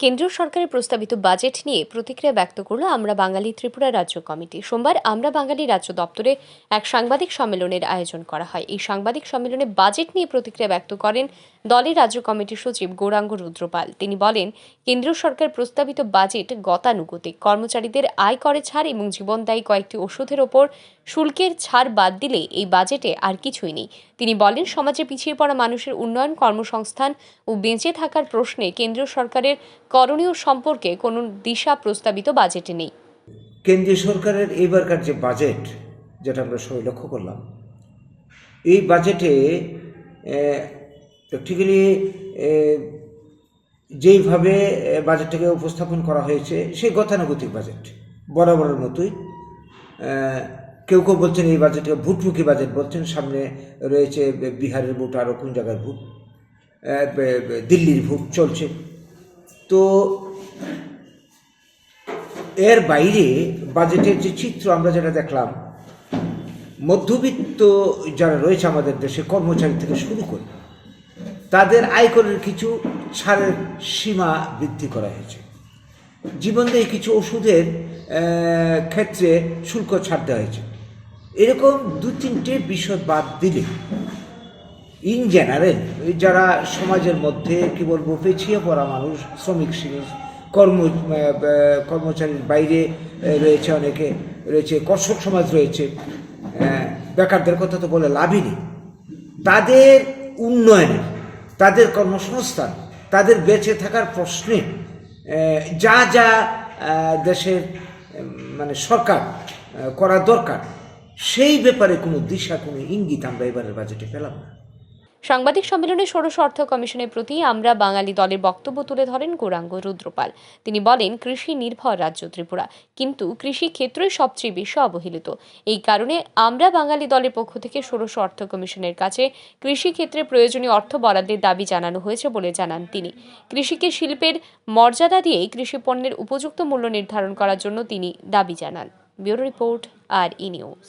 কেন্দ্রীয় সরকারের প্রস্তাবিত বাজেট নিয়ে প্রতিক্রিয়া ব্যক্ত করল আমরা বাঙালি ত্রিপুরা রাজ্য কমিটি। সোমবার আমরা বাঙালি রাজ্য দপ্তরে এক সাংবাদিক সম্মেলনের আয়োজন করা হয়। এই সাংবাদিক সম্মেলনে বাজেট নিয়ে প্রতিক্রিয়া ব্যক্ত করেন দলের রাজ্য কমিটির সচিব গৌরাঙ্গ রুদ্রপাল। তিনি বলেন, কেন্দ্রীয় সরকার প্রস্তাবিত বাজেট গতানুগতিক। কর্মচারীদের আয় করে ছাড় এবং জীবনদায়ী কয়েকটি ওষুধের ওপর শুল্কের ছাড় বাদ দিলে এই বাজেটে আর কিছুই নেই। তিনি বলেন, সমাজে পিছিয়ে পড়া মানুষের উন্নয়ন কর্মসংস্থান ও বেঁচে থাকার প্রশ্নে কেন্দ্রীয় সরকারের করণীয় সম্পর্কে কোনো দিশা প্রস্তাবিত বাজেটে নেই। কেন্দ্রীয় সরকারের এইবারকার যে বাজেট, যেটা আমরা সবাই লক্ষ্য করলাম, এই বাজেটে প্র্যাকটিক্যালি যেইভাবে বাজেটটাকে উপস্থাপন করা হয়েছে, সেই গতানুগতিক বাজেট, বরাবরের মতোই। কেউ কেউ বলছেন এই বাজেটকে ভুটমুখী বাজেট বলছেন, সামনে রয়েছে বিহারের ভোট, আরও কোন জায়গার ভোট দিল্লির ভোট চলছে। তো এর বাইরে বাজেটের যে চিত্র আমরা যেটা দেখলাম, মধ্যবিত্ত যারা রয়েছে আমাদের দেশে, কর্মচারী থেকে শুরু করে, তাদের আয়করের কিছু ছাড়ের সীমা বৃদ্ধি করা হয়েছে। জীবনদায়ী কিছু ওষুধের ক্ষেত্রে শুল্ক ছাড় দেওয়া হয়েছে। এরকম দু তিনটে বিষয় বাদ দিলে ইন জেনারেল যারা সমাজের মধ্যে, কি বলব, পেছিয়ে পড়া মানুষ, শ্রমিক শ্রেণির কর্ম কর্মচারীর বাইরে রয়েছে অনেকে, রয়েছে, কর্ষক সমাজ রয়েছে বেকারদের কথা তো বলে লাভই নেই। তাদের উন্নয়নে, তাদের কর্মসংস্থান, তাদের বেঁচে থাকার প্রশ্নে যা যা দেশের মানে সরকার করা দরকার, সেই ব্যাপারে কোনো দিশা, কোনো ইঙ্গিত আমরা এবারের বাজেটে পেলাম না। সাংবাদিক সম্মেলনে ষোড়শ অর্থ কমিশনের প্রতি আমরা বাঙালি দলের বক্তব্য তুলে ধরেন গৌরাঙ্গ রুদ্রপাল। তিনি বলেন, কৃষি নির্ভর রাজ্য ত্রিপুরা, কিন্তু কৃষি ক্ষেত্রই সবচেয়ে বেশি অবহেলিত। এই কারণে আমরা বাঙালি দলের পক্ষ থেকে ষোড়শ অর্থ কমিশনের কাছে কৃষি ক্ষেত্রে প্রয়োজনীয় অর্থ বরাদ্দের দাবি জানানো হয়েছে বলে জানান তিনি। কৃষিকে শিল্পের মর্যাদা দিয়ে কৃষি পণ্যের উপযুক্ত মূল্য নির্ধারণ করার জন্য তিনি দাবি জানান। Bureau report, R E news.